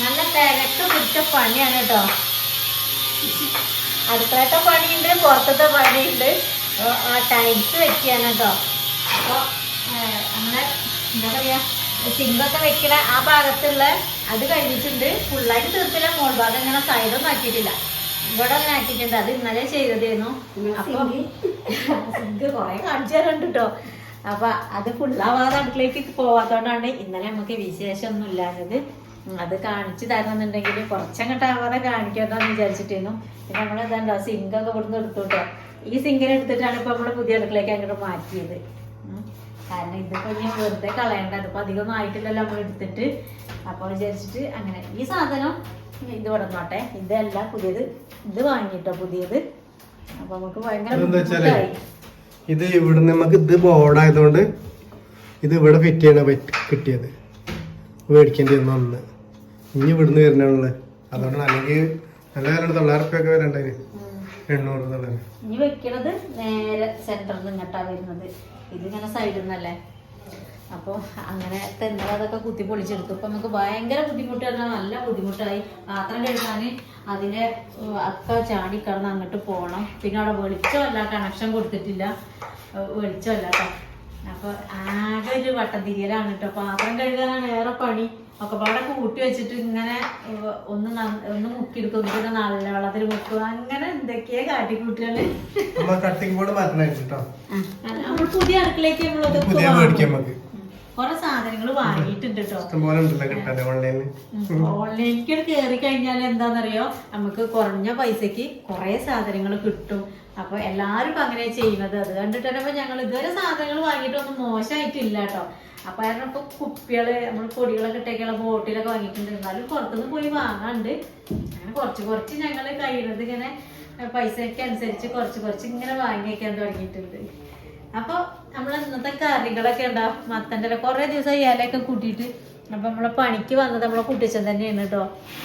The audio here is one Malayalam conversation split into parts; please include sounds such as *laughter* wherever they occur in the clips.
നല്ല തിരക്ക് പിടിച്ച പണിയാണ് കേട്ടോ അടുക്കളത്തെ പണിയുണ്ട് പുറത്തത്തെ പണിയുണ്ട്. ടൈൽസ് വെക്കുകയാണ് കേട്ടോ അപ്പോൾ അങ്ങനെ എന്താ പറയുക സിങ്കൊക്കെ വെക്കണ ആ ഭാഗത്തുള്ള അത് കഴിഞ്ഞിട്ടുണ്ട്. ഫുള്ളായിട്ട് തീർത്തില്ല മോൾ ഭാഗം ഇങ്ങനെ സൈഡൊന്നും ആക്കിയിട്ടില്ല. ഇവിടെ അങ്ങനെ ആക്കിയിട്ടുണ്ട്. അത് ഇന്നലെ ചെയ്തതായിരുന്നു അപ്പോൾ സിങ്ക്. കുറേ കാണിച്ചു തരുന്നുണ്ട് കേട്ടോ അപ്പൊ അത് ഫുള്ളാവാതെ അടുക്കളേക്ക് പോവാത്തോണ്ടാണ് ഇന്നലെ നമുക്ക് വിശേഷമൊന്നും ഇല്ലാഞ്ഞത്. ഉം, അത് കാണിച്ചു തരണമെന്നുണ്ടെങ്കിൽ കുറച്ചങ്ങോട്ട് ആവാതെ വിചാരിച്ചിട്ടേനു. പിന്നെ നമ്മൾ എന്താ സിങ്കൊക്കെ ഇവിടുന്ന് എടുത്തോട്ടോ. ഈ സിങ്കിനെ എടുത്തിട്ടാണ് ഇപ്പൊ നമ്മൾ പുതിയ അടുക്കളേക്ക് അങ്ങോട്ട് മാറ്റിയത്. കാരണം ഇതിപ്പോ ഇനി വെറുതെ കളയണ്ട. അപ്പൊ അധികമൊന്നും ആയിട്ടില്ലല്ലോ നമ്മൾ എടുത്തിട്ട്. അപ്പൊ വിചാരിച്ചിട്ട് അങ്ങനെ ഈ സാധനം ഇത് വിടന്നോട്ടെ. ഇതല്ല പുതിയത്. ഇത് വാങ്ങിട്ടോ പുതിയത്. അപ്പൊ നമുക്ക് ഭയങ്കര ഇത് ഇവിടെ നമുക്ക് ഇത് ബോർഡായതുകൊണ്ട് ഇത് ഇവിടെ ഫിറ്റ് ചെയ്യണ കിട്ടിയത്. മേടിക്കേണ്ടി വന്നു ഇനി ഇവിടുന്ന് വരണുള്ളത് അതുകൊണ്ട് അല്ലെങ്കിൽ നല്ല കാലം തൊള്ളായിരം ഒക്കെ വരണ്ടേ. എണ്ണൂറ് ഇനി വെക്കണത് നേരെ സെന്ററിൽ നിന്നിട്ടാ വരുന്നത്. ഇതിങ്ങനെ സൈഡിൽ നിന്നല്ലേ അപ്പോൾ അങ്ങനെ തെന്നൽ അതൊക്കെ കുത്തി പൊളിച്ചെടുത്തു. ഇപ്പൊ നമുക്ക് ഭയങ്കര ബുദ്ധിമുട്ട് പറഞ്ഞാൽ നല്ല ബുദ്ധിമുട്ടായി. പാത്രം കഴുകാൻ അതിനെ അക്ക ചാടി കിടന്ന് അങ്ങോട്ട് പോകണം പിന്നെ അവിടെ വെളിച്ചമല്ല കണക്ഷൻ കൊടുത്തിട്ടില്ല. വെളിച്ചമല്ല കേട്ടോ അപ്പൊ ആകെ ഒരു വട്ടം തിരിയലാണ് കേട്ടോ. പാത്രം കഴുകാനാണ് ഏറെ പണി. ഒക്കെ പാടെ കൂട്ടി വെച്ചിട്ട് ഇങ്ങനെ ഒന്ന് ഒന്ന് മുക്കിയെടുക്കും. പിന്നെ നല്ല വെള്ളത്തിൽ മുക്കും. അങ്ങനെ എന്തൊക്കെയാ കാട്ടിക്കൂട്ടികൾ നമ്മൾ പുതിയ അടുക്കളേക്ക് കുറെ സാധനങ്ങൾ വാങ്ങിയിട്ടുണ്ട് കേട്ടോ ഓൺലൈനിലേക്ക് കയറി കഴിഞ്ഞാൽ എന്താണെന്നറിയോ നമുക്ക് കുറഞ്ഞ പൈസക്ക് കുറെ സാധനങ്ങൾ കിട്ടും. അപ്പൊ എല്ലാരും അങ്ങനെ ചെയ്യുന്നത്. അത് കണ്ടിട്ടാണ് ഞങ്ങൾ ഇതുവരെ സാധനങ്ങൾ വാങ്ങിയിട്ടൊന്നും മോശമായിട്ടില്ല കേട്ടോ അപ്പൊ കാരണം ഇപ്പൊ കുപ്പികൾ നമ്മൾ പൊടികളൊക്കെ ഇട്ടേക്കുള്ള ബോട്ടിലൊക്കെ വാങ്ങിയിട്ടുണ്ട്. എന്നാലും പുറത്തുനിന്ന് പോയി വാങ്ങാണ്ട്. അങ്ങനെ കുറച്ച് കുറച്ച് ഞങ്ങൾ കഴിയുന്നത് ഇങ്ങനെ പൈസയ്ക്ക് അനുസരിച്ച് കുറച്ച് കുറച്ച് ഇങ്ങനെ വാങ്ങി വെക്കാൻ തുടങ്ങിയിട്ടുണ്ട്. അപ്പൊ നമ്മൾ ഇന്നത്തെ കറികളൊക്കെ ഉണ്ടാവും മത്തന്റെ കുറെ ദിവസം ഇലയൊക്കെ കൂട്ടിയിട്ട് അപ്പൊ നമ്മളെ പണിക്ക് വന്നത് നമ്മളെ കുട്ടിച്ചൻ തന്നെയാണ് കേട്ടോ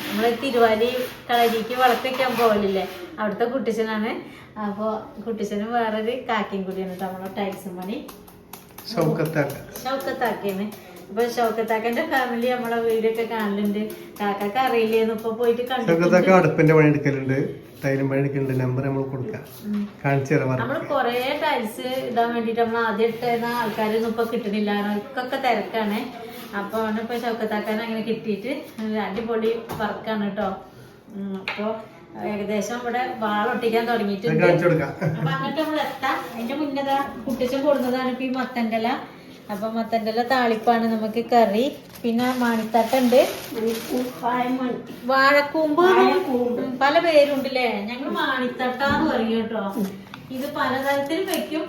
നമ്മൾ തിരുവാലി കളരിക്ക് വളർത്തിക്കാൻ പോകലില്ലേ അവിടുത്തെ കുട്ടിച്ചനാണ്. അപ്പോൾ കുട്ടിച്ചനും വേറൊരു കാക്കിൻ കൂടിയാണ് കേട്ടോ നമ്മളെ ടൈൽസും പണി. ഷൗക്കത്താക്കയാണ് അപ്പൊ ഷൗക്കത്താക്കന്റെ ഫാമിലി നമ്മളെ വീടൊക്കെ കാണലുണ്ട്. കാക്കക്ക് അറിയില്ലേന്ന് ഇപ്പൊ പോയിട്ട് ഷൗക്കത്താക്ക അടുപ്പിന്റെ പണി എടുക്കലുണ്ട്. ടൈലും പണി എടുക്കലുണ്ട്. നമ്പർ നമ്മൾ കൊടുക്കാം. കാണിച്ചു തരാം നമ്മൾ കൊറേ ടൈൽസ് ഇടാൻ വേണ്ടിട്ട് നമ്മൾ ആദ്യം ഇട്ടുന്ന ആൾക്കാരൊന്നും ഇപ്പൊ കിട്ടണില്ല. ഇക്കൊക്കെ തിരക്കാണ്. അപ്പൊ ഇപ്പൊ ചൗക്കത്താക്കാൻ അങ്ങനെ കിട്ടിയിട്ട് അടിപൊളി വർക്കാണ് കേട്ടോ അപ്പൊ ഏകദേശം ഇവിടെ വാളൊട്ടിക്കാൻ തുടങ്ങിയിട്ടുണ്ട്. അപ്പൊ അങ്ങോട്ട് നമ്മൾ എത്താം. അതിന്റെ മുന്നേ കുട്ടിച്ചും കൊടുക്കുന്നതാണ് ഇപ്പൊ ഈ മത്തന്റെല. അപ്പൊ മത്തന്റെല താളിപ്പാണ് നമുക്ക് കറി. പിന്നെ മാണിത്തട്ടുണ്ട്. വാഴക്കൂമ്പ് പല പേരുണ്ടല്ലേ? ഞങ്ങൾ മാണിത്തട്ടാന്ന് പറയും കേട്ടോ. ഇത് പലതരത്തിൽ വെക്കും.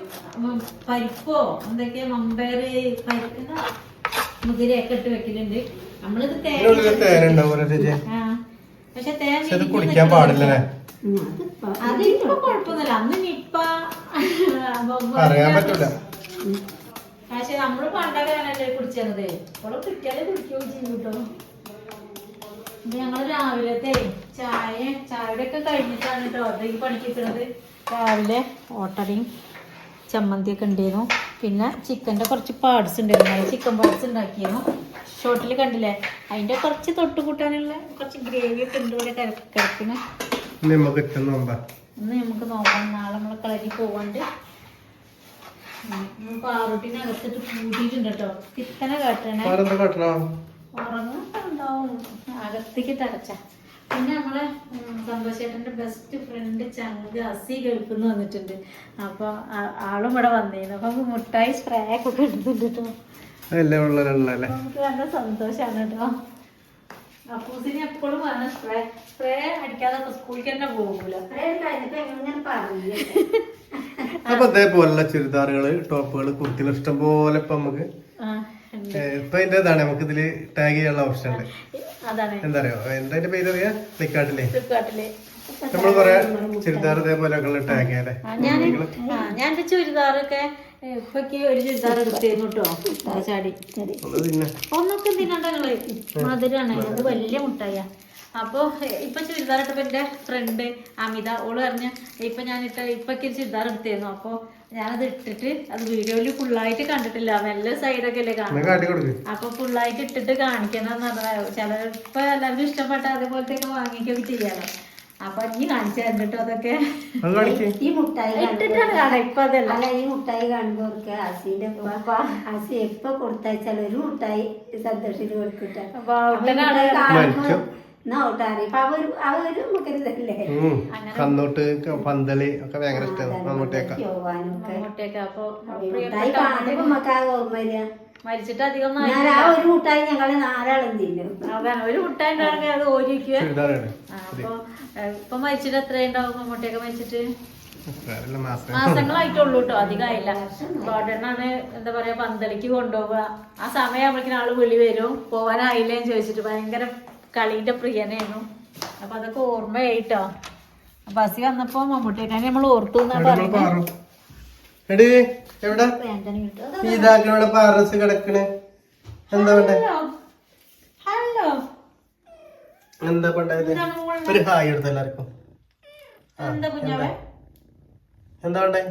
പരിപ്പോ എന്തൊക്കെയാ മമ്പേര് പരിക്കുന്ന മുതിരയൊക്കെ ഇട്ട് വെക്കലുണ്ട്. നമ്മളിത് തേങ്ങ പക്ഷെ തേങ്ങ അത് കുടിക്കാൻ അതിപ്പോ കുഴപ്പമൊന്നുമില്ല. അന്ന് നിപ്പ അറിയാൻ പറ്റൂല. പക്ഷെ നമ്മൾ പണ്ടൊക്കെയാണല്ലേ കുടിച്ചത് ഇപ്പോൾ കുട്ടികളെ കുടിക്കുകയും ചെയ്യും കേട്ടോ. ഇത് ഞങ്ങൾ രാവിലത്തെ ചായ ചായയുടെ ഒക്കെ കഴിഞ്ഞിട്ടാണ് കേട്ടോ ഈ പണിക്ക് രാവിലെ ഓട്ടടയും ചമ്മന്തിയൊക്കെ ഉണ്ടായിരുന്നു. പിന്നെ ചിക്കന്റെ കുറച്ച് പാർട്സ് ഉണ്ടായിരുന്നു. ചിക്കൻ പാർട്സ് ഉണ്ടാക്കിയിരുന്നു. ഷോട്ടിൽ കണ്ടില്ലേ? അതിന്റെ കുറച്ച് തൊട്ട് കൂട്ടാനുള്ള കുറച്ച് ഗ്രേവി ഒക്കെ ഉണ്ട് ഇവിടെ കിടക്കിന് ഇന്ന് നമുക്ക് നോക്കാം. നാളെ നമ്മളെ കളരി പോവാണ്ട്. പാറുട്ടിനെ അകത്തിട്ട് കൂട്ടിയിട്ടുണ്ട് കേട്ടോ. കിത്തനെ കാട്ടണോ? ഉറങ്ങുന്നുണ്ടാവും അകത്തേക്ക് തടച്ച പിന്നെ നമ്മളെ ഉം, സന്തോഷേട്ടന്റെ ബെസ്റ്റ് ഫ്രണ്ട് ചങ്ക് അസി ഗൾഫിൽ നിന്ന് വന്നിട്ടുണ്ട്. അപ്പൊ ആ- ആളും ഇവിടെ വന്നിരുന്നു. അപ്പൊ നമുക്ക് മുട്ടായി സ്പ്രേ ഒക്കെ എടുത്തിട്ടുണ്ട് കേട്ടോ അപ്പൊ നമുക്ക് നല്ല സന്തോഷാണ് കേട്ടോ അപ്പൂസിന് എപ്പോഴും വേണം സ്പ്രേ സ്പ്രേ അടിക്കാതെ സ്കൂളിൽ തന്നെ പോകൂല. അപ്പൊ അതേപോലുള്ള ചുരിദാറുകൾ ടോപ്പുകൾ കുർത്തികൾ ഇഷ്ടം പോലെ ഇപ്പൊ നമുക്ക് ഇപ്പൊ ഇതാണ് നമുക്ക് ഇതിൽ ടാഗ് ചെയ്യാനുള്ള ഓപ്ഷൻ ഉണ്ട്. എന്താ അറിയോ എന്താ അതിന്റെ പേര് അറിയാ ഫ്ലിപ്കാർട്ടിലെ. നമ്മൾ കൊറേ ചുരിദാർ ഇതേപോലെ ടാഗ് ചെയ്യാല്ലേ? ഞാൻ ചുരിദാറൊക്കെ ഇപ്പൊക്ക് ഒരു ചുരിദാർ എടുത്തിരുന്നു കേട്ടോ ചാടി ഒന്നൊക്കെ തിന്നണ്ട നിങ്ങൾ? മധുരാണ്. അത് വലിയ മുട്ടായ. അപ്പോൾ ഇപ്പം ചുരിദാർ ഇട്ടപ്പോൾ എന്റെ ഫ്രണ്ട് അമിത ഓൾ പറഞ്ഞ് ഇപ്പം ഞാൻ ഇട്ട ഇപ്പൊ ഒരു ചുരിദാർ എടുത്തിരുന്നു അപ്പോൾ ഞാനത് ഇട്ടിട്ട് അത് വീഡിയോയിൽ ഫുള്ളായിട്ട് കണ്ടിട്ടില്ല. മെല്ലെ സൈഡൊക്കെ അല്ലേ കാണും എന്നാ കാട്ടി കൊടുക്ക് അപ്പൊ ഫുള്ളായിട്ട് ഇട്ടിട്ട് കാണിക്കണം എന്ന് പറഞ്ഞാൽ ചിലപ്പോ എല്ലാവർക്കും ഇഷ്ടപ്പെട്ട അതേപോലത്തെ ഒക്കെ വാങ്ങിക്കൊക്കെ ചെയ്യാലോ. അപ്പൊ ഇനി കാണിച്ചു തന്നിട്ടോ അതൊക്കെ. ഈ മുട്ടായി ഇട്ടിട്ടാണ് കാണാം ഇപ്പൊ അതല്ല. അല്ല ഈ മുട്ടായി കാണുമ്പോ അവർക്ക് ഹസി എപ്പൊ കൊടുത്തയച്ചാൽ ഒരു മുട്ടായി സന്തോഷത്തിൽ കൊടുക്കട്ടെ. അപ്പൊ ഔട്ടനാണ് മരിച്ചു. എന്നാ ഔട്ടാറി അപ്പൊ അവർ അവർ നമുക്കരുതല്ലേ ഉം. കന്നോട്ട് ക- പന്തൽ ഒക്കെ ഭയങ്കര ഇഷ്ടമാണ് മമ്മൂട്ടിയൊക്കെ. മമ്മൂട്ടിയൊക്കെ അപ്പൊ മരിച്ചിട്ട് അധികം ഒന്നും ഞാൻ ആ ഒരു മുട്ടായി ഞങ്ങൾ അതാണ് ഒരു മുട്ടായി അത് ഓരിക്കുക ചുരിദാറാണ്. അപ്പൊ ഇപ്പൊ മരിച്ചിട്ട് എത്രയുണ്ടാവും മമ്മൂട്ടിയൊക്കെ മരിച്ചിട്ട്? മാസങ്ങളായിട്ടുള്ളൂ കേട്ടോ അധികമായില്ല. ഗോഡനാണ് എന്താ പറയാ പന്തലിക്ക് കൊണ്ടുപോവുക. ആ സമയം സമയമാകുമ്പോഴേക്കും ആൾ വിളി വരും. പോവാനായില്ലേന്ന് ചോദിച്ചിട്ട് ഭയങ്കര കളിന്റെ പ്രിയനായിരുന്നു അപ്പൊ അതൊക്കെ ഓർമ്മയായിട്ടോ? ബസ്സിൽ വന്നപ്പോ മമ്മൂട്ടിയെ നമ്മൾ ഓർത്തു എന്നാ പറയുന്നത് എടി എവിടെ? പാറസ് കിടക്കണേ. എന്താ വേണ്ടേ? ഹലോ എന്താ പണ്ടായത് ഒരു ഹായ് എടുത്ത എല്ലാവർക്കും. എന്താ വേണ്ടേ?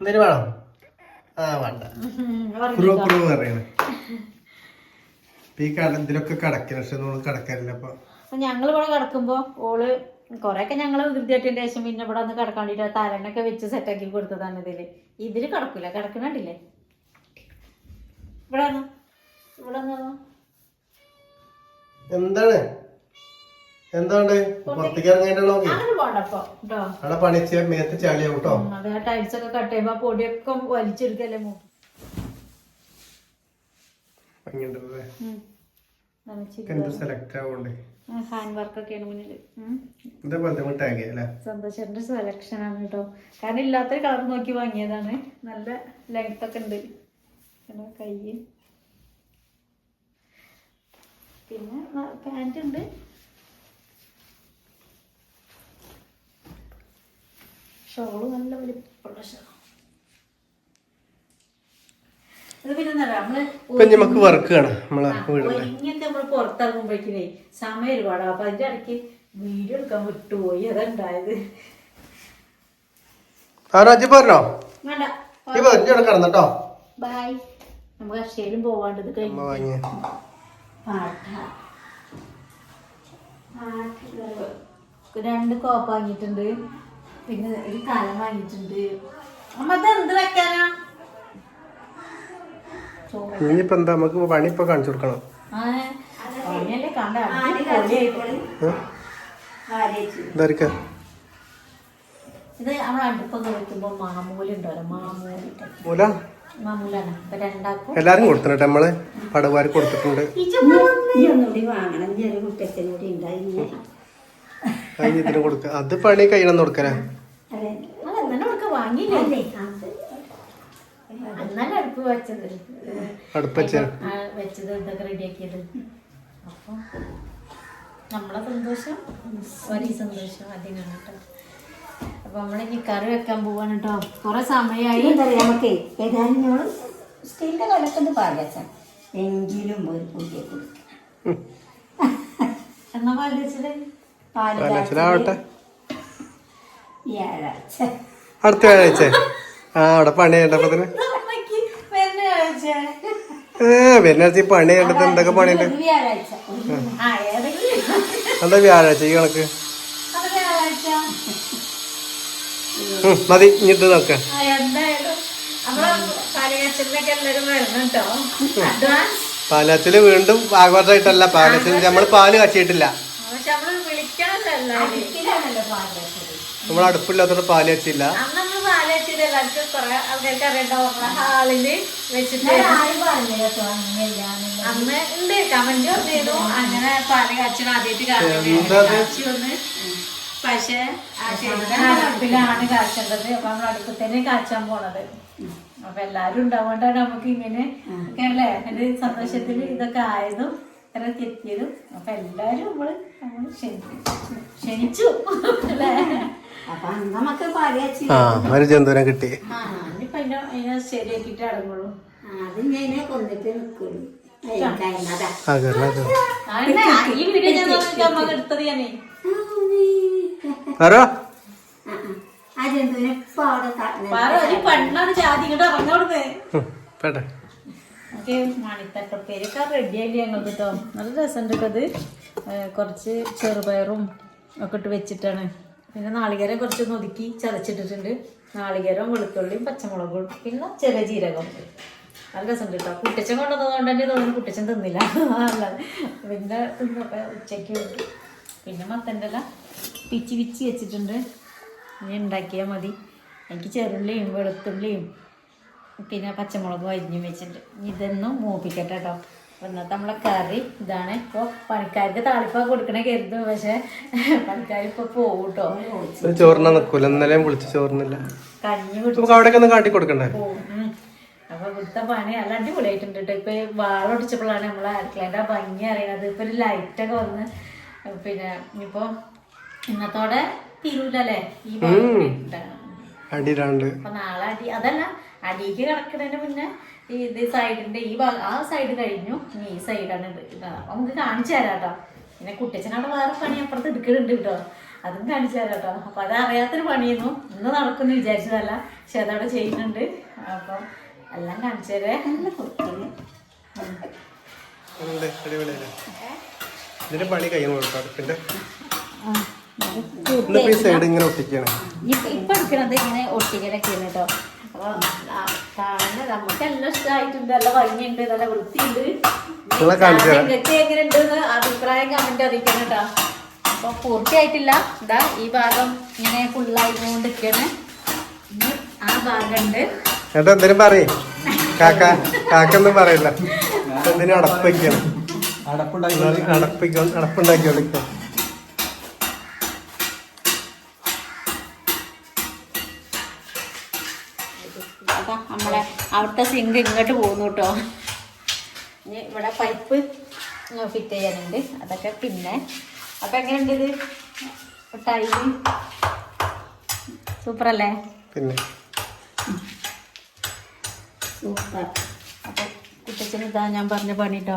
എന്തേലും വേണോ? ആ വേണ്ട. പറയണേ ഈ കട ഇതിലൊക്കെ കടക്കില്ല പക്ഷെ നമ്മൾ കടക്കാറില്ല അപ്പൊ. ഞങ്ങൾ ഇവിടെ കിടക്കുമ്പോ ഓൾ കൊറേയൊക്കെ ഞങ്ങൾ വികൃതിയായിട്ടിന്റെ ശേഷം പിന്നെ ഇവിടെ ഒന്ന് കിടക്കാൻ വേണ്ടിട്ട് തലനൊക്കെ വെച്ച് സെറ്റാക്കി കൊടുത്തതാണ് ഇതിൽ. ഇതിൽ കിടക്കൂല കിടക്കണില്ലേ ഇവിടെ. ഇവിടെ എന്താണ്? എന്താണ്? പുറത്തേക്ക് ഇറങ്ങേണ്ടോ അവിടെ പണിച്ച മേത്ത് ചളിയാവും കേട്ടോ അതെ ആ ടൈൽസ് ഒക്കെ കട്ട് ചെയ്യുമ്പോ പൊടിയൊക്കെ വലിച്ചെടുക്കല്ലേ മൂ എന്ത് സെലക്ട് ആവണ്ടേ? ഹാൻഡ് വർക്ക് ഒക്കെയാണ് മുന്നിൽ ഉം. ഇതേപോലത്തെ മിഠായി അല്ലേ? സന്തോഷന്റെ സെലക്ഷൻ ആണ് കേട്ടോ. കാരണം ഇല്ലാത്തൊരു കളർ നോക്കി വാങ്ങിയതാണ്. നല്ല ലെങ്ത് ഒക്കെ ഉണ്ട്. കൈ പിന്നെ പാന്റ് ഉണ്ട്. ഷോൾ നല്ല വലിപ്പമുള്ള ഷോൾ ഇത് പിന്നെ എന്താ പറയാ, നമ്മൾ ഇപ്പൊ നമുക്ക് വർക്ക് കാണാം നമ്മളെ ഒരുങ്ങിയൊക്കെ നമ്മൾ പുറത്തിറങ്ങുമ്പോഴേക്കിനെ സമയം ഒരുപാടാവും അപ്പൊ അതിന്റെ ഇടയ്ക്ക് വീഡിയോ എടുക്കാൻ വിട്ടുപോയി. അതുണ്ടായത്. പറഞ്ഞോ? ഈ പറഞ്ഞു? ബൈ നമുക്ക് അക്ഷയിലും പോവാണ്ടത് അമ്മ കഴിഞ്ഞു. വാങ്ങിയ. പാട്ട. രണ്ട് കോപ്പ് വാങ്ങിയിട്ടുണ്ട്. പിന്നെ ഒരു കലം വാങ്ങിയിട്ടുണ്ട്. അമ്മ ഇത് എന്ത് വെക്കാനാ? ഇനിയിപ്പോ എന്താ? നമുക്ക് പണി ഇപ്പൊ കാണിച്ചു കൊടുക്കണം. ഇതായിരിക്ക ഇത് നമ്മൾ അടുപ്പൊക്കെ വെക്കുമ്പോ മാമൂൽ ഉണ്ടല്ലോ മാമൂലിട്ട് മൂല മാമൂലാണ്. ഇപ്പൊ രണ്ടാക്കും എല്ലാരും കൊടുത്തിട്ട് നമ്മൾ. പടവാരി കൊടുത്തിട്ടുണ്ട്. ഇതിന് കൊടുക്ക. അത് പണി കഴിയണം കൊടുക്കല. എന്നെ കൊടുക്ക. വാങ്ങിയില്ലേ അല്ലേ അത് എന്നാലും അടുപ്പ് വെച്ചത്. ആ, വെച്ചത് ഇതൊക്കെ റെഡിയാക്കിയത് അപ്പൊ നമ്മളെ സന്തോഷം ഒരു സന്തോഷം അതിനാണ് കേട്ടോ അപ്പൊ നമ്മളിനി കറി വെക്കാൻ പോവാണ് കേട്ടോ കുറെ സമയമായി എന്താ പറയാ നമുക്കേ ഏതായാലും ഞങ്ങൾ സ്റ്റീലിന്റെ എങ്കിലും ഒരു പുതിയ കൊടുക്കാം എന്നാ പാൽ വെച്ചത്? പാൽ പാലച്ചിലാവട്ടെ വ്യാഴാഴ്ച അടുത്ത വ്യാഴാഴ്ച ആ അവിടെ പണി ചെയ്യണ്ടപ്പത്തിന് വരുന്ന പണി ചെയ്യേണ്ടത് എന്തൊക്കെ പണിയുണ്ട്? എന്താ വ്യാഴാഴ്ച ഈ കണക്ക്? മതി ഇങ്ങോട്ട് നോക്കാം. പാലാച്ചിൽ വീണ്ടും ആഘോഷമായിട്ടല്ല പാലാച്ചിൽ നമ്മൾ പാൽ കച്ചിട്ടില്ല പക്ഷെ നമ്മൾ നമ്മൾ അടുപ്പില്ലാത്തോണ്ട് പാൽ വെച്ചില്ല പക്ഷേ അടുപ്പിലാണ് കാച്ചേണ്ടത്. അപ്പൊ നമ്മൾ അടുപ്പിൽ തന്നെ കാച്ചാൻ പോണത്. അപ്പൊ എല്ലാരും ഉണ്ടാവുകൊണ്ടാണ് നമുക്ക് ഇങ്ങനെ ഒക്കെ അല്ലേ? എന്റെ സന്തോഷത്തിൽ ഇതൊക്കെ ആയതും ഇത്രയൊക്കെ തെറ്റിയതും. അപ്പൊ എല്ലാരും നമ്മൾ നമ്മൾ ക്ഷണിച്ചു ക്ഷണിച്ചു. അല്ലേ? ആ ഒരു ജന്തുവിനെ കിട്ടി. ആ ഇനിയിപ്പൊ അതിനെ അതിനെ ശരിയാക്കിയിട്ട് അടങ്ങുള്ളൂ അത് ഞാൻ കൊന്നിട്ട് നിൽക്കുള്ളൂ കഴിഞ്ഞതാ അകല ആന്നെ, ഈ വീഡിയോ ഞാൻ നോക്കിയിട്ട് അമ്മ എടുത്തത് ഞാനേ. പറ അവിടെ ത- പറ ഒരു പെണ്ണാണ് ജാതി ഇങ്ങോട്ട് ഇറങ്ങോടുന്നേ പേട്ടെ. നമുക്ക് മണിത്തട്ടപ്പേരൊക്കെ റെഡി ആയില്ലേ ഞങ്ങൾക്ക് കേട്ടോ നല്ല രസമുണ്ട് അത് കുറച്ച് ചെറുപയറും ഒക്കെ ഇട്ട് വെച്ചിട്ടാണ്. പിന്നെ നാളികേരം കുറച്ചൊന്ന് ഒതുക്കി ചതച്ചിട്ടിട്ടുണ്ട്. നാളികേരം വെളുത്തുള്ളിയും പച്ചമുളകും പിന്നെ ചെറിയ ജീരകം. നല്ല രസമുണ്ട് കേട്ടോ കുട്ടിച്ചൻ കൊണ്ടുവന്നതുകൊണ്ട് തന്നെ തോന്നുന്നു കുട്ടിച്ചൻ തിന്നില്ല. പിന്നെ തിന്നപ്പോ ഉച്ചയ്ക്ക്. പിന്നെ മത്തന്റെ ഇല പിച്ചി പിച്ചി വെച്ചിട്ടുണ്ട്. ഇനി ഉണ്ടാക്കിയാൽ മതി. എനിക്ക് ചെറുള്ളിയും വെളുത്തുള്ളിയും പിന്നെ പച്ചമുളകും അരിഞ്ഞും വെച്ചിട്ടുണ്ട്. ഇതൊന്നും മൂപ്പിക്കട്ടെ കേട്ടോ അപ്പൊ ഇന്നത്തെ നമ്മളെ കറി ഇതാണ്. ഇപ്പോൾ പണിക്കാർക്ക് താളിപ്പ കൊടുക്കണ കരുതും. പക്ഷെ പണിക്കാർ ഇപ്പൊ പോകും കേട്ടോ ചോറിനാ നിക്കൂല. ഇന്നലെയും വിളിച്ച് ചോറിനില്ല. കഞ്ഞി നമുക്ക് ഒന്ന് കാട്ടി കൊടുക്കണ്ടേ. അപ്പൊ ഇവിടുത്തെ പണി നല്ല അടിപൊളിയായിട്ടുണ്ട് കേട്ടോ. ഇപ്പൊ വാളൊടിച്ചപ്പോഴാണ് നമ്മളെ അടുക്കളേന്റെ ആ ഭംഗി അറിയണത്. ഇപ്പൊ ഒരു ലൈറ്റൊക്കെ വന്ന് പിന്നെ ഇനിയിപ്പോ ഇന്നത്തോടെ തീരൂലല്ലേ ഈ അടി അപ്പൊ നാളെ അടി അതല്ല അടിക്ക് കിടക്കുന്നതിന് മുന്നേ ഈ ഇത് സൈഡിന്റെ ഈ ഭാഗം ആ സൈഡ് കഴിഞ്ഞു. ഇനി ഈ സൈഡാണ് നമുക്ക് കാണിച്ചു തരാം കേട്ടോ പിന്നെ കുട്ടിച്ചനവിടെ വേറെ പണി അപ്പുറത്ത് എടുക്കുന്നുണ്ട് കേട്ടോ. അതും കാണിച്ചു തരാം കേട്ടോ അപ്പൊ അത് അറിയാത്തൊരു പണിയൊന്നും ഇന്ന് നടക്കുന്നു വിചാരിച്ചതല്ല. പക്ഷെ അതവിടെ ചെയ്യുന്നുണ്ട്. അപ്പൊ എല്ലാം കാണിച്ചു തരേ. ഇതിന്റെ പണി കഴിയുന്നു അടുപ്പിന്റെ ഇപ്പൊ ഇപ്പൊ എടുക്കണത് ഇങ്ങനെ ഒട്ടിക്കലൊക്കെയാണ് കേട്ടോ. അപ്പൊ ആ നമുക്കെല്ലാം ഇഷ്ടമായിട്ടുണ്ട് നല്ല ഭംഗിയുണ്ട് നല്ല വൃത്തിയുണ്ട്. നിങ്ങളെ കാണിച്ചു തരാം. നിങ്ങൾക്ക് എങ്ങനെയുണ്ടെന്ന് അഭിപ്രായം കമന്റ് അറിയിക്കണം കേട്ടോ. അപ്പൊ പൂർത്തിയായിട്ടില്ല. ഈ ഭാഗം ഇങ്ങനെ ആ ഭാഗം ഉണ്ട് പറയേ. കാക്ക കാക്കൊന്നും പറയില്ല. എന്തിനും അടപ്പ് അടപ്പുണ്ടാക്കി അടപ്പിക്കോ അടപ്പുണ്ടാക്കിയോളിക്കോ അതാ നമ്മളെ അവിടുത്തെ സിങ്ക് ഇങ്ങോട്ട് പോകുന്നു കേട്ടോ ഇനി ഇവിടെ പൈപ്പ് ഫിറ്റ് ചെയ്യാനുണ്ട്. അതൊക്കെ പിന്നെ അപ്പൊ എങ്ങനെയുണ്ട് ഇത്? ടൈം സൂപ്പർ അല്ലേ? പിന്നെ? സൂപ്പർ അപ്പൊ കുട്ടിച്ചന് ഇതാ ഞാൻ പറഞ്ഞ പണി കേട്ടോ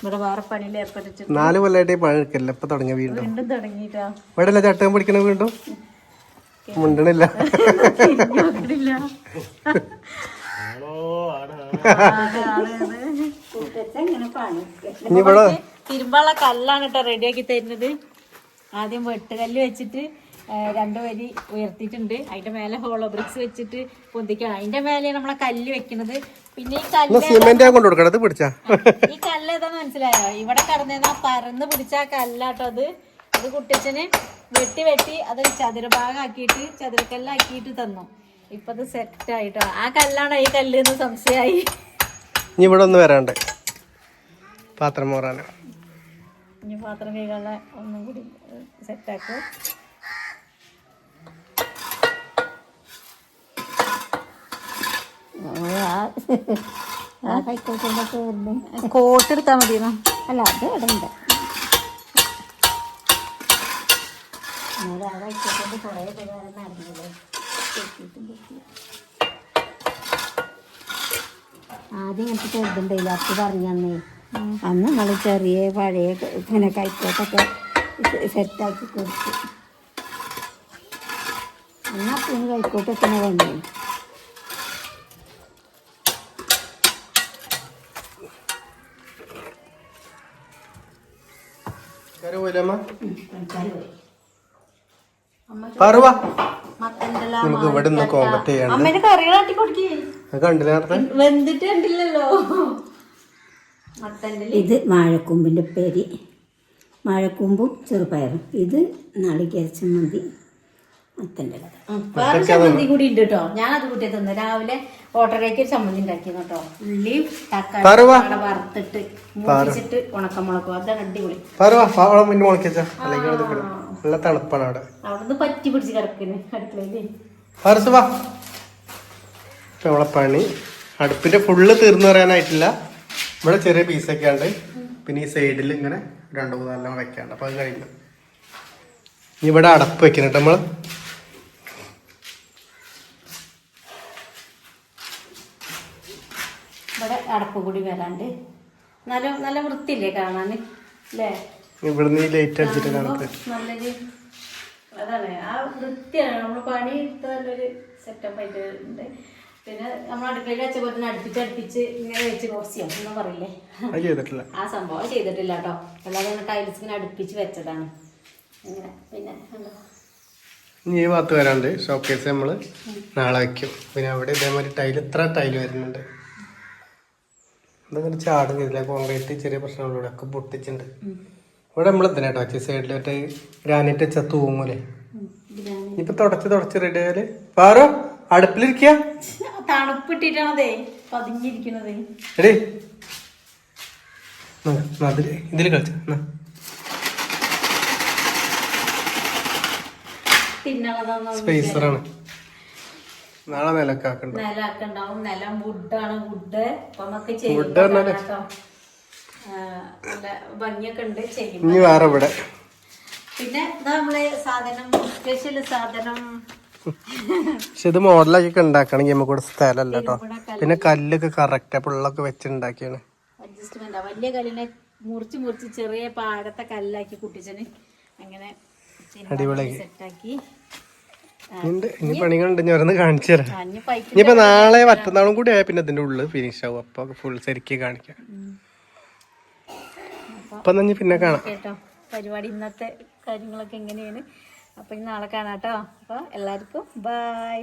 ഇവിടെ വേറെ പണിയിൽ ഏർപ്പെട്ടിട്ട് നാല് കൊല്ലമായിട്ട് പണി എടുക്കല്ല ഇപ്പൊ തുടങ്ങി വീണ്ടും. വീണ്ടും തുടങ്ങിട്ടോ. ഇവിടെ അല്ല ചട്ടം പിടിക്കണ വീണ്ടും? മുണ്ടണില്ല. *laughs* ഇവിടെ തിരുമ്പാള കല്ലാണ് കേട്ടോ റെഡിയാക്കി തരുന്നത്. ആദ്യം വെട്ടുകല്ല് വെച്ചിട്ട് രണ്ടു വരി ഉയർത്തിയിട്ടുണ്ട്. അതിന്റെ മേലെ ഹോളോ ബ്രിക്സ് വെച്ചിട്ട് പൊന്തിക്കണം. അതിന്റെ മേലെ നമ്മളെ കല്ല് വെക്കണത്. പിന്നെ ഈ കല്ല് സിമെന്റ് കൊണ്ടുകൊടുക്കണം അത് പിടിച്ചാ. ഈ കല്ല് ഏതാന്ന് മനസ്സിലായോ? ഇവിടെ കടന്നേന്നാ പരന്ന് പിടിച്ച ആ കല്ലാട്ടോ അത്. അത് കുട്ടിച്ചന് വെട്ടി വെട്ടി അത് ചതുരഭാഗാക്കിയിട്ട് ചതുരക്കല്ലാക്കിയിട്ട് തന്നു. ഇപ്പൊ അത് സെറ്റ് ആയിട്ടോ. ആ കല്ലാണ് ഈ കല്ല് എന്ന് സംശയമായി. ഇനി ഇവിടെ ഒന്ന് വരാണ്ട്. പാത്രം മോറാന്. ഇനി പാത്രം കൈകളെ ഒന്നും കൂടി സെറ്റാക്കും കൈക്കോട്ടിലൊക്കെ വരുന്നത് കോട്ട് എടുത്താൽ മതിയോ അല്ല അത് ഇവിടെ ഉണ്ട്. ആ കൈക്കോട്ടിന്റെ കുറേ ഉപകാരം നടന്നില്ലേ? ആദ്യം ഇങ്ങനത്തെ ചെറുതുണ്ടായില്ല അപ്പ പറഞ്ഞന്നേ അന്ന്. നമ്മൾ ചെറിയ പഴയ ഇങ്ങനെ കൈക്കോട്ടൊക്കെ സെറ്റാക്കി കൊടുത്തു. അന്ന് അപ്പം കൈക്കോട്ടൊക്കെ വന്നേ. പറവാ. നമുക്ക് ഇവിടെ നിന്ന് കോമ്പറ്റ് ചെയ്യാണ്ട് കണ്ടില്ല നേരത്തെ വെന്തിട്ട് കണ്ടില്ലല്ലോ. മത്തന്റെ ഇത് വാഴക്കൂമ്പിന്റെ പേര് വാഴക്കൂമ്പും ചെറുപയറും. ഇത് നാളികേര ചമ്മന്തി മത്തന്റെ ചമ്മന്തി കൂടി ഉണ്ട് കേട്ടോ ഞാൻ അത് കൂട്ടി തന്നു. രാവിലെ ഓട്ടറേക്ക് ഒരു ചമ്മന്തി ഉണ്ടാക്കിയെന്ന് കേട്ടോ. ഉള്ളിയും തക്കാളി വറുത്തിട്ട് മൂപ്പിച്ചിട്ട് ഉണക്കമുളകും. അതാണ് അടിപൊളി. നല്ല തണുപ്പാണ് അവിടെ. അവിടുന്ന് പറ്റി പിടിച്ച് കിടക്കുന്നു അടുക്കളയിൽ. പാരസ് വാ. ഇപ്പൊ നമ്മളെ പണി. അടുപ്പിന്റെ ഫുള്ള് തീർന്നു പറയാനായിട്ടില്ല. ഇവിടെ ചെറിയ പീസൊക്കെ ഉണ്ട്. പിന്നെ ഈ സൈഡിൽ ഇങ്ങനെ രണ്ടു മൂന്നെല്ലാം വെക്കാണ്ട് അപ്പൊ അത് കഴിഞ്ഞു. ഇവിടെ അടപ്പ് വെക്കുന്നുണ്ട് നമ്മൾ. ഇവിടെ അടപ്പ് കൂടി വരാണ്ട്. നല്ല നല്ല വൃത്തിയില്ലേ കാണാൻ അല്ലേ ഇവിടുന്ന് ഈ ലൈറ്റ് അടിച്ചിട്ട് കണക്ക്. നല്ലൊരു അതാണ്. ആ വൃത്തിയാണ്. നമ്മൾ പണി എടുത്ത നല്ലൊരു സെറ്റപ്പ് ആയിട്ട് ഉണ്ട്. പിന്നെ നമ്മൾ അടുക്കളയിൽ തന്നെ അടുപ്പിച്ച് അടുപ്പിച്ച് ഇങ്ങനെ വെച്ച് കുറച്ച് ഒന്നും പറയില്ലേ? ചെയ്തിട്ടില്ല. ആ സംഭവം ചെയ്തിട്ടില്ല കേട്ടോ. അല്ലാതെ ടൈൽസ് ഇങ്ങനെ അടുപ്പിച്ച് വെച്ചതാണ്. ഇങ്ങനെ പിന്നെ എന്താ? ഇനി ഈ ഭാഗത്ത് വരാണ്ട് ഷോക്കേസ് നമ്മൾ നാളെ വെക്കും. പിന്നെ അവിടെ ഇതേമാതിരി ടൈൽ ഇത്ര ടൈൽ വരുന്നുണ്ട്. എന്തെങ്കിലും ചാടും ചെയ്തില്ല കോൺക്രീറ്റ് ചെറിയ പ്രശ്നങ്ങളിലൂടെ ഒക്കെ പൊട്ടിച്ചിട്ടുണ്ട്. ഇവിടെ നമ്മൾ എന്തിനാ ടച്ച് സൈഡിൽ മറ്റേ ഗ്രാനൈറ്റ് വെച്ചാൽ തൂങ്ങൂലേ ഇപ്പൊ തുടച്ച് തുടച്ച് റെഡി ആയാൽ? പാറോ അടുപ്പിലിരിക്കുക തണുപ്പിട്ടിട്ടാണതേ പതിഞ്ഞിരിക്കണതേ എടേ. അതിൽ ഇതിൽ കളിച്ച. സ്പേസറാണ് നാളെ നിലക്കാക്കണ്ട? നിലമൊക്കെ ഉണ്ടാവും നിലം വുഡാണ് വുഡ് അപ്പൊ നല്ല ഭംഗിയൊക്കെ ഉണ്ട് വേറെ ഇവിടെ. പിന്നെ നമ്മൾ സാധനം സ്പെഷ്യൽ സാധനം. പക്ഷെ ഇത് മോഡലൊക്കെ ഉണ്ടാക്കണമെങ്കിൽ നമുക്ക് ഇവിടെ സ്ഥലമല്ല കേട്ടോ. പിന്നെ കല്ലൊക്കെ കറക്റ്റ് പുള്ളൊക്കെ വെച്ചിണ്ടാക്കിയാണ്. അഡ്ജസ്റ്റ്മെന്റ് വലിയ കല്ലിനെ മുറിച്ച് മുറിച്ച് ചെറിയ കല്ലാക്കി കുട്ടിച്ചന് അങ്ങനെ അടിപൊളിയാക്കി. സെറ്റാക്കി. ഉണ്ട്. ഇനി പണികളുണ്ട്. ഞാൻ ഓരോന്ന് കാണിച്ചു തരാം. ഇനിയിപ്പോ നാളെ മറ്റന്നാളും കൂടി ആയ പിന്നെ ഇതിന്റെ ഉള്ളിൽ ഫിനിഷ് ആവും. അപ്പൊ ഫുൾ ശരിക്കും കാണിക്കാം അപ്പൊ തന്നെ പിന്നെ കാണാം. കേട്ടോ പരിപാടി ഇന്നത്തെ കാര്യങ്ങളൊക്കെ എങ്ങനെയാണ്? അപ്പൊ നാളെ നാളെ കേട്ടോ. അപ്പോൾ എല്ലാവർക്കും ബൈ